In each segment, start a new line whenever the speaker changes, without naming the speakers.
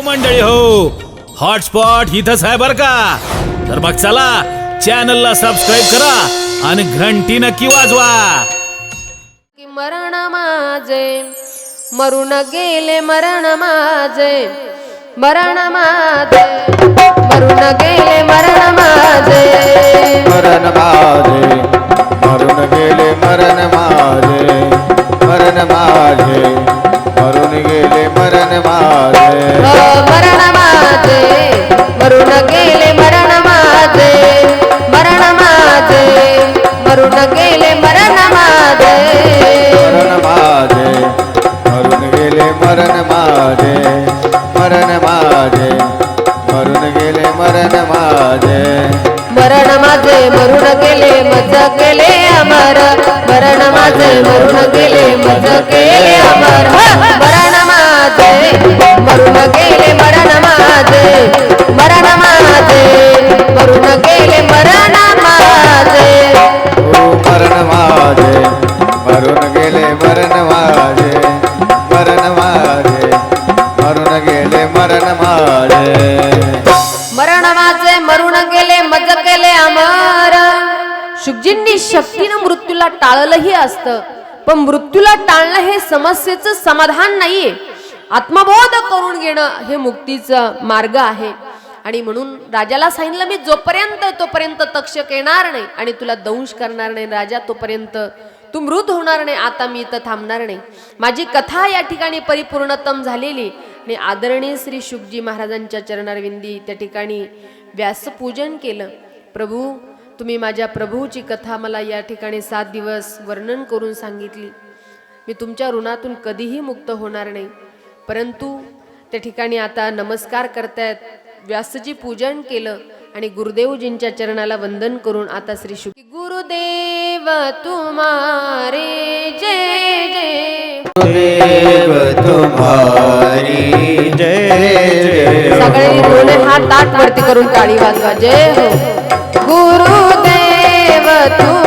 हो मंडळी हो. हॉटस्पॉट इथंच आहे बर का? तर मग चला चॅनलला सबस्क्राईब करा आणि घंटी नक्की वाजवा.
की मरण माझे मरून गेले मरण माझे मरण माझे. माझे
मरण माझे मरून गेले मरण माझे. मरण माझे मरून गेले
मज केले अमर. मरण माझे मरून गेले मज केले अमर. मरण माझे मरण माझे मरण माझे मरुण
गेले
मज केले अमर. शुकजींनी शक्तीनं मृत्यूला टाळलंही असतं. पण मृत्यूला टाळणं हे समस्येचं समाधान नाहीये. आत्मबोध करून घेणं हे मुक्तीचा मार्ग आहे. आणि म्हणून राजाला सांगितलं मी जोपर्यंत तोपर्यंत तक्षक येणार नाही आणि तुला दंश करणार नाही राजा तोपर्यंत तू मृत होणार नाही आता मी इथं थांबणार नाही. माझी कथा या ठिकाणी परिपूर्णतम झालेली. आणि आदरणीय श्री शुकजी महाराजांच्या चरणारविंदी त्या ठिकाणी व्यासपूजन केलं. प्रभू तुम्ही माझ्या प्रभूची कथा मला या ठिकाणी सात दिवस वर्णन करून सांगितली. मी तुमच्या ऋणातून कधीही मुक्त होणार नाही. परंतु त्या ठिकाणी आता नमस्कार करतायत. व्यासजी पूजन केलं. आणि गुरुदेवजींच्या चरणाला वंदन करून आता श्री शुक गुरुदेव तुम्हारे जय जय.
देव तुम्हारी जय जय.
सगळे दोन्ही हात ताट वरती करून टाळी वाजवा. जय हो. गुरुदेव तुम्हारी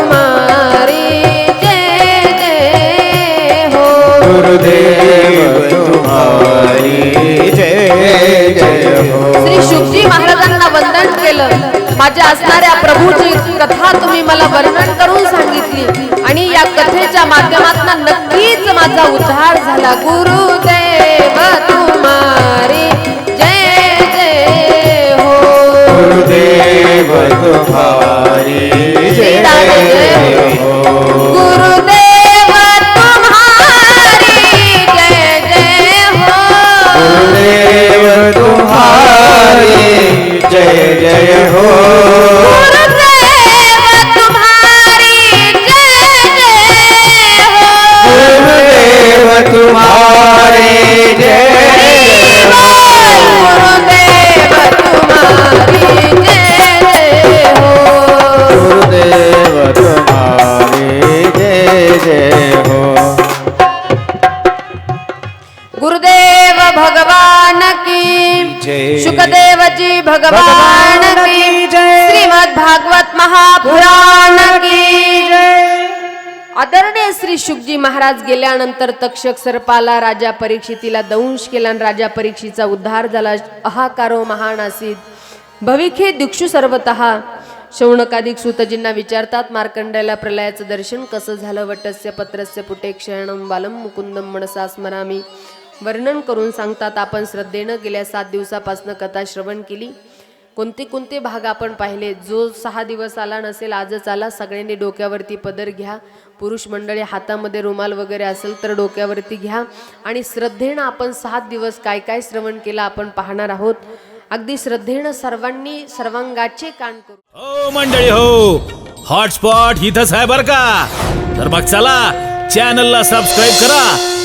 केलं. माझ्या असणाऱ्या प्रभूची कथा तुम्ही मला वर्णन करून सांगितली. आणि या कथेच्या माध्यमातून नक्कीच माझा उद्धार झाला. गुरुदेव जय शुकदेव जी भगवान
की जय.
श्रीमद भागवत महापुराण की आदरणीय श्री शुकजी महाराज गेल्यानंतर तक्षक सर्पाला राजा परीक्षितीला दंश केला आणि राजा परीक्षेचा उद्धार झाला. अहाकारो महानासीद भविखे दिक्षु सर्वतः. शौनकादिक सुतजींना विचारतात मार्कंड्याला प्रलयाचं दर्शन कसं झालं? वटस्य पत्रस्य पुटे क्षयणम बालम मुकुंदम मनसा स्मरामी. वर्णन करून सांगतात आपण श्रद्धेनं गेल्या सात दिवसापासून कथा श्रवण केली. कोणते कोणते भाग आपण पाहिले? जो सहा दिवस आला नसेल आजच आला. सगळ्यांनी डोक्यावरती पदर घ्या. पुरुष मंडळी हातामध्ये रुमाल वगैरे असेल तर डोक्यावरती घ्या. आणि श्रद्धेनं आपण सात दिवस काय काय श्रवण केलं आपण पाहणार आहोत. अगदी श्रद्धेनं सर्वांनी सर्वांगाचे कान करू.
हो मंडळी हो. हॉटस्पॉट इथंच आहे बर का? तर मग चला चॅनलला सबस्क्राईब करा.